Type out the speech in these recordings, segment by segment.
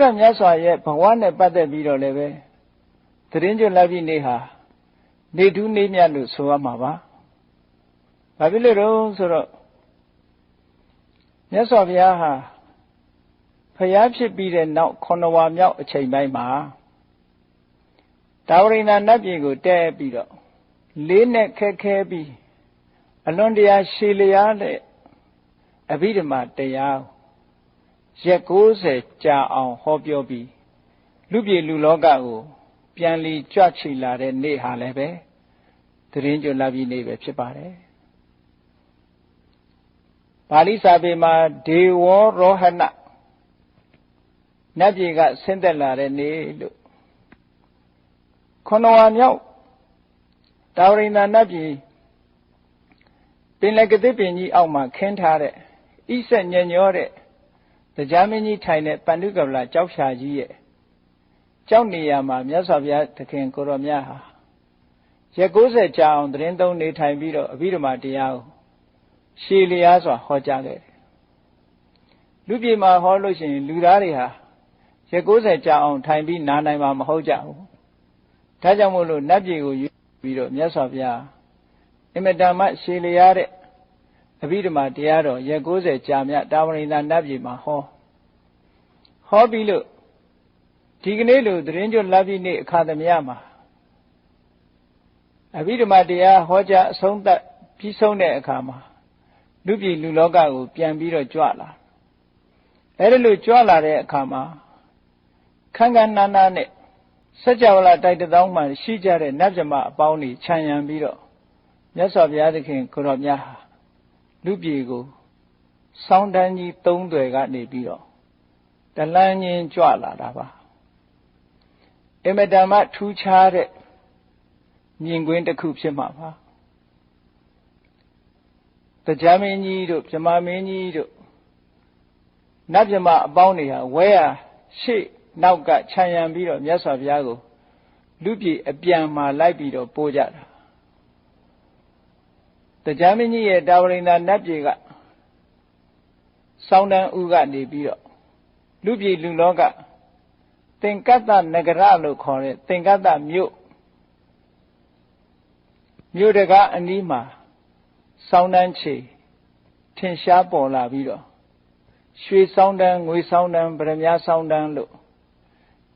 ဗုဒ္ဓမြတ်စွာရဲ့ဘဝနဲ့ပတ်သက်ပြီးတော့လည်းပဲသတင်းကျွတ်လိုက်ပြီနေ့ဟာနေထူးနေမြတ်လို့ဆိုရမှာပါ။ဘာဖြစ်လို့တော့ဆိုတော့မြတ်စွာဘုရားဟာဖျားဖြစ်ပြီးတဲ့နောက်ခုနဝါမြောက်အချိန်ပိုင်းမှာတာဝရိန္ဒနတ်ပြည်ကိုတဲပြီးတော့လေးနဲ့ခက်ခဲပြီးအလွန်တရာရှည်လျားတဲ့အဘိဓမ္မာတရား ရက်90ကြာအောင်ဟောပြောပြီးလူပြည်လူလောကကို ပြန်လီကြွချီလာတဲ့နေ့ဟာလည်းပဲသတင်းကြွလာပြီးနေ့ပဲဖြစ်ပါတယ်ပါဠိစာပေမှာဒေဝရောဟဏနတ်ပြည်ကဆင်းသက်လာတဲ့နေ့လို့ခဏဝါမြောက်တာဝရိန္ဒနတ်ပြည်ပင်လယ်ကတိပင်ကြီးအောက်မှာခင်းထားတဲ့ဣဆက်ညညောတဲ့ တရားမင်းကြီးထိုင်တဲ့ပန္တုကဗလာကြောက်ဖြာကြီးရဲ့ကြောက်နေရမှာမြတ်စွာဘုရားသခင်ကိုရောမြတ်ဟာရက်90ကြာအောင်သတင်းသုံးနေထိုင်ပြီးတော့အဘိဓမ္မာတရားကိုရှည်လျားစွာဟောကြားခဲ့တယ်လူပြေမှာဟောလို့ရှိရင်လူသားတွေဟာရက်90ကြာအောင်ထိုင်ပြီးနားနိုင်မှာမဟုတ်ကြဘူးဒါကြောင့်မို့လို့နတ်ပြည်ကိုယူပြီးတော့မြတ်စွာဘုရားအင်မတန်မှရှည်လျားတဲ့ အဘိဓမ္မာတရားတော်ရက်90ကြာမြတာဝရိန္ဒနတ်ပြည်မှာဟောဟောပြီးလို့ဒီကနေ့လိုသတင်းကျွတ်လက်ပြီးနေ့အခါသမယမှာအဘိဓမ္မာတရားဟောကြားအဆုံးသတ်ပြီးဆုံးတဲ့အခါမှာလူပြည်လူလောကကို ပြန်ပြီးတော့ကြွလာအဲ့ဒါလို့ကြွလာတဲ့အခါမှာခန်းခန်းနားနားနဲ့စัจ java လာတိုက်တောင်းမှရှိကြတဲ့နတ်မြမအပေါင်းတွေခြံရံပြီးတော့မြတ်စွာဘုရားသခင်ကိုရောမြတ်ဟာ လူပြည်ကိုစောင်းတန်းကြီးသုံးတွေကနေပြီးတော့တလန်းချင်းကြွလာတာပါအမတန်မှထူးခြားတဲ့မြင်ကွင်းတစ်ခုဖြစ်မှာပါတရားမင်းကြီးတို့ဗြမာမင်းကြီးတို့နတ်ဗြမာအပေါင်းတွေဟာဝဲရရှေ့နောက်ကခြံရံပြီးတော့မြတ်စွာဘုရားကိုလူပြည်အပြန်မှာလိုက်ပြီးတော့ပို့ကြတာ တရားမင်းကြီးရဲ့တာဝရိန္ဒနတ်ပြည်ကစောင်းတန်းဥကနေပြီးတော့လူပြည်လူလောကသင်္ကတ္တနဂရလို့ခေါ်တဲ့သင်္ကတ္တမြို့မြို့တကားအနီးမှာစောင်းတန်းချေထင်ရှားပေါ်လာပြီးတော့ရွှေစောင်းတန်းငွေစောင်းတန်းဗရမ ्या စောင်းတန်းလို့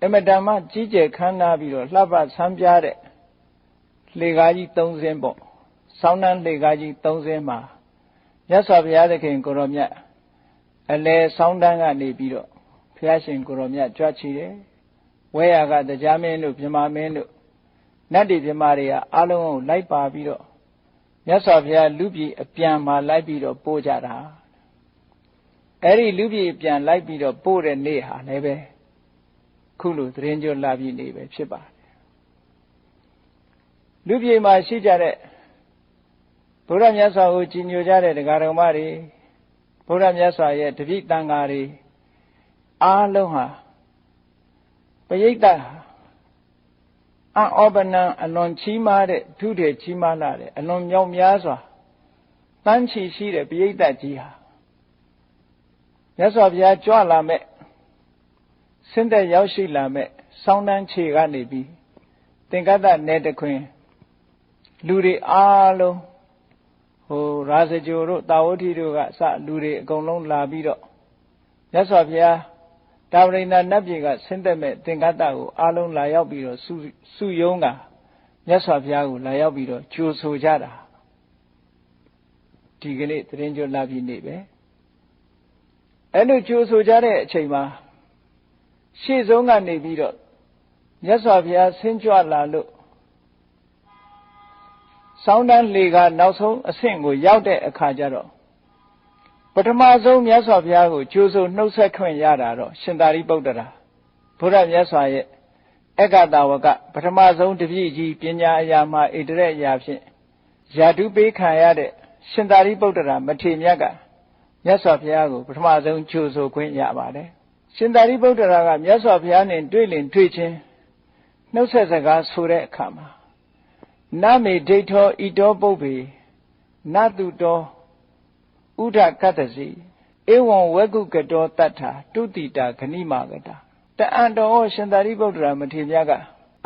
အမတန်မှကြီးကျယ်ခမ်းနားပြီးတော့လှပဆန်းပြားတဲ့လေကားကြီး၃စင်းပေါ့ စောင်းတန်းလေကားကြီး၃စင်းမှာမြတ်စွာဘုရားသခင်ကိုရောမြတ်အလဲစောင်းတန်းကနေပြီးတော့ဘုရားရှင်ကိုရောမြတ်ကြွချီတယ်ဝဲရကတရားမင်းတို့ပြမမင်းတို့နတ်တွေပြမတွေကအားလုံးကိုလိုက်ပါပြီးတော့မြတ်စွာဘုရားလူပြည်အပြန်မှာလိုက်ပြီးတော့ပို့ကြတာအဲ့ဒီလူပြည်ပြန်လိုက်ပြီးတော့ပို့တဲ့နေ့ဟာလည်းပဲခုလိုသတင်းကြွလာပြီးနေပဲဖြစ်ပါတယ်လူပြည်မှာရှိကြတဲ့ ဘုရားမြတ်စွာကိုကြည်ညိုကြတဲ့တရားတော်မတွေဘုရားမြတ်စွာရဲ့တပိတန်ဃာတွေအားလုံးဟာပရိသတ်အံ့ဩပနံအလွန်ချီးမားတဲ့ဒုထေချီးမားလာတဲ့အလွန်မြောက်များစွာတန်းချီရှိတဲ့ပရိသတ်ကြီးဟာမြတ်စွာဘုရားကြွလာမဲ့ဆင်းသက်ရောက်ရှိလာမဲ့ဆောင်းတန်းခြေကနေပြီးသင်္ကတနယ်တခွင်လူတွေအားလုံး ဟိုရာဇကြိုတို့တာဝတိတို့ကစလူတွေအကုန်လုံးလာပြီးတော့မြတ်စွာဘုရားတာဝရိန္ဒနတ်ပြည်ကဆင်းသက်မဲ့သင်္ကတကိုအားလုံးလာရောက်ပြီးတော့စုစုယုံကမြတ်စွာဘုရားကိုလာရောက်ပြီးတော့ကြိုဆိုကြတာဒီကနေ့သတင်းကြွလာပြီးနေပဲအဲ့လိုကြိုဆိုကြတဲ့အချိန်မှာရှေ့ဆုံးကနေပြီးတော့မြတ်စွာဘုရားဆင်းကြွလာလို့ ဆောင်းတန်းလေကနောက်ဆုံးအဆင့်ကိုရောက်တဲ့အခါကျတော့ပထမဆုံးမြတ်စွာဘုရားကိုကြိုးဆိုနှုတ်ဆက်ခွင့်ရတာတော့ရှင်သာရိပုတ္တရာဘုရားမြတ်စွာရဲ့အက္ကတာဝကပထမဆုံးတပြည့်ကြီးပညာအရာမှာဣတရက်အရာဖြင့်ယာတုပေးခံရတဲ့ရှင်သာရိပုတ္တရာမထေရမြတ်ကမြတ်စွာဘုရားကိုပထမဆုံးကြိုးဆိုခွင့်ရပါတယ်ရှင်သာရိပုတ္တရာကမြတ်စွာဘုရားနဲ့တွေ့လင်တွေ့ချင်းနှုတ်ဆက်စကားဆိုတဲ့အခါမှာ နမေဒိဋ္ဌောဣတောပုပ္ပေနတုတောဥဒကတ္တစီဧဝံဝကုကတောတတ္ထာတုတိတာဂဏိမာကတာတအံတော်ရှင်သာရိပုတ္တရာမထေရမြတ်က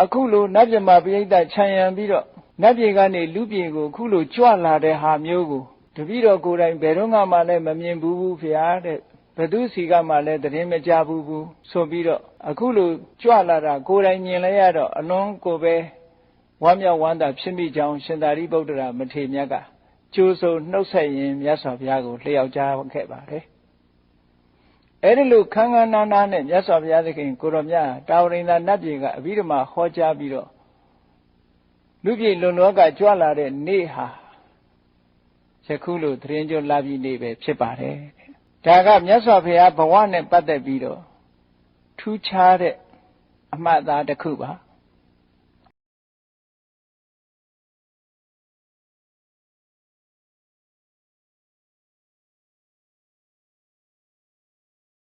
အခုလိုနတ်မြမပိဋကခြံရံပြီးတော့နတ်ပြည်ကနေလူပြည်ကိုအခုလိုကြွလာတဲ့ဟာမျိုးကိုတပည့်တော်ကိုယ်တိုင်ဘယ်တော့မှလည်းမမြင်ဘူးဘူးဖျားတဲ့ဘသူစီကမှလည်းတရင်မကြဘူးဘူးဆိုပြီးတော့အခုလိုကြွလာတာကိုယ်တိုင်မြင်လဲရတော့အလွန်ကိုပဲ ဝမ်းမြောက်ဝမ်းသာဖြစ်မိကြောင်းရှင်သာရိပုတ္တရာမထေရမြတ်ကကြိုးစုံနှုတ်ဆက်ရင်မြတ်စွာဘုရားကိုလျှောက်ကြားခဲ့ပါတယ်အဲ့ဒီလိုခန်းခန်းနားနားနဲ့မြတ်စွာဘုရားသခင်ကိုရောမြတ်တာဝရိန္ဒနတ်ပြည်ကအဘိဓမ္မာဟောကြားပြီးတော့လူပြည်လွန်လောကကြွလာတဲ့နေ့ဟာယခုလိုသတင်းကြွလာပြီးနေ့ပဲဖြစ်ပါတယ်ဒါကမြတ်စွာဘုရားဘဝနဲ့ပတ်သက်ပြီးတော့ထူးခြားတဲ့အမှတ်အသားတစ်ခုပါ